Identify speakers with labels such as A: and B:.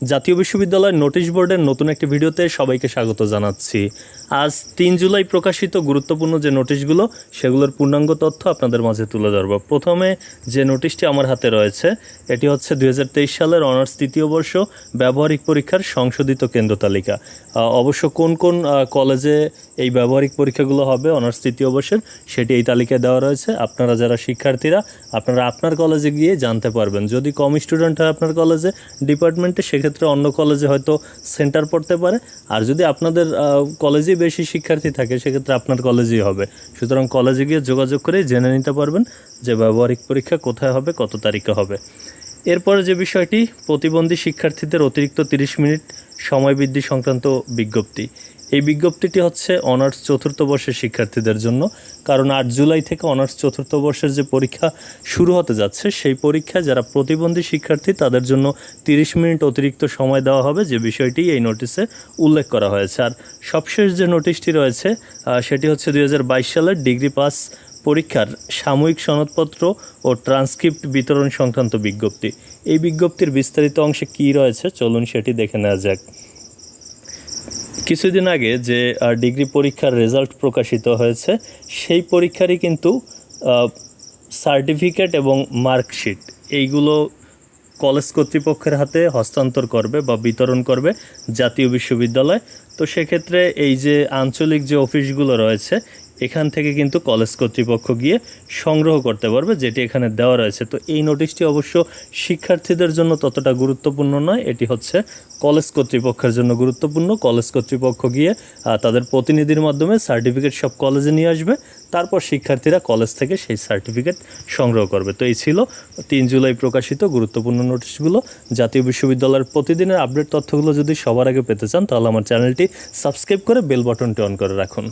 A: জাতীয় বিশ্ববিদ্যালয়ের নোটিশ বোর্ডের নতুন একটি ভিডিওতে সবাইকে স্বাগত জানাচ্ছি। আজ তিন জুলাই প্রকাশিত গুরুত্বপূর্ণ যে নোটিশগুলো, সেগুলোর পূর্ণাঙ্গ তথ্য আপনাদের মাঝে তুলে ধরব। প্রথমে যে নোটিশটি আমার হাতে রয়েছে, এটি হচ্ছে দু হাজার তেইশ সালের অনার্স তৃতীয় বর্ষ ব্যবহারিক পরীক্ষার সংশোধিত কেন্দ্র তালিকা। অবশ্য কোন কোন কলেজে এই ব্যবহারিক পরীক্ষাগুলো হবে অনার্স তৃতীয় বর্ষের, সেটি এই তালিকায় দেওয়া রয়েছে। আপনারা যারা শিক্ষার্থীরা, আপনারা আপনার কলেজে গিয়ে জানতে পারবেন। যদি কম স্টুডেন্ট হয় আপনার কলেজে, ডিপার্টমেন্টে সেক্ষেত্রে অন্য কলেজে হয়তো সেন্টার পড়তে পারে। আর যদি আপনাদের আহ, কলেজেই বেশি শিক্ষার্থী থাকে সেক্ষেত্রে আপনার কলেজেই হবে। সুতরাং কলেজে গিয়ে যোগাযোগ করে জেনে নিতে পারবেন যে ব্যবহারিক পরীক্ষা কোথায় হবে কত তারিখে হবে। এরপরে যে বিষয়টি প্রতিবন্ধী শিক্ষার্থীদের অতিরিক্ত তিরিশ মিনিট সময় বৃদ্ধি সংক্রান্ত বিজ্ঞপ্তি। এই বিজ্ঞপ্তিটি হচ্ছে অনার্স চতুর্থ বর্ষের শিক্ষার্থীদের জন্য, কারণ আট জুলাই থেকে অনার্স চতুর্থ বর্ষের যে পরীক্ষা শুরু হতে যাচ্ছে, সেই পরীক্ষায় যারা প্রতিবন্ধী শিক্ষার্থী, তাদের জন্য তিরিশ মিনিট অতিরিক্ত সময় দেওয়া হবে, যে বিষয়টি এই নোটিশে উল্লেখ করা হয়েছে। আর সবশেষ যে নোটিশটি রয়েছে সেটি হচ্ছে দুই হাজার বাইশ সালের ডিগ্রি পাস পরীক্ষার সাময়িক সনদপত্র ও ট্রান্সক্রিপ্ট বিতরণ সংক্রান্ত বিজ্ঞপ্তি। এই বিজ্ঞপ্তির বিস্তারিত অংশে কী রয়েছে, চলুন সেটি দেখে নেওয়া যাক। কিছুদিন আগে যে ডিগ্রি পরীক্ষার রেজাল্ট প্রকাশিত হয়েছে, সেই পরীক্ষারই কিন্তু সার্টিফিকেট এবং মার্কশিট এইগুলো কলেজ কর্তৃপক্ষের হাতে হস্তান্তর করবে বা বিতরণ করবে জাতীয় বিশ্ববিদ্যালয়। তো সেক্ষেত্রে এই যে আঞ্চলিক যে অফিসগুলো রয়েছে এখান থেকে কিন্তু কলেজ কর্তৃপক্ষ গিয়ে সংগ্রহ করতে পারবে, যেটি এখানে দেওয়া রয়েছে। তো এই নোটিশটি অবশ্য শিক্ষার্থীদের জন্য ততটা গুরুত্বপূর্ণ নয়, এটি হচ্ছে কলেজ কর্তৃপক্ষের জন্য গুরুত্বপূর্ণ। কলেজ কর্তৃপক্ষ গিয়ে তাদের প্রতিনিধির মাধ্যমে সার্টিফিকেট সব কলেজে নিয়ে আসবে, তারপর শিক্ষার্থীরা কলেজ থেকে সেই সার্টিফিকেট সংগ্রহ করবে। তো এই ছিল তিন জুলাই প্রকাশিত গুরুত্বপূর্ণ নোটিশগুলো। জাতীয় বিশ্ববিদ্যালয়ের প্রতিদিনের আপডেট তথ্যগুলো যদি সবার আগে পেতে চান, তাহলে আমার চ্যানেলটি সাবস্ক্রাইব করে বেল বাটনটি অন করে রাখুন।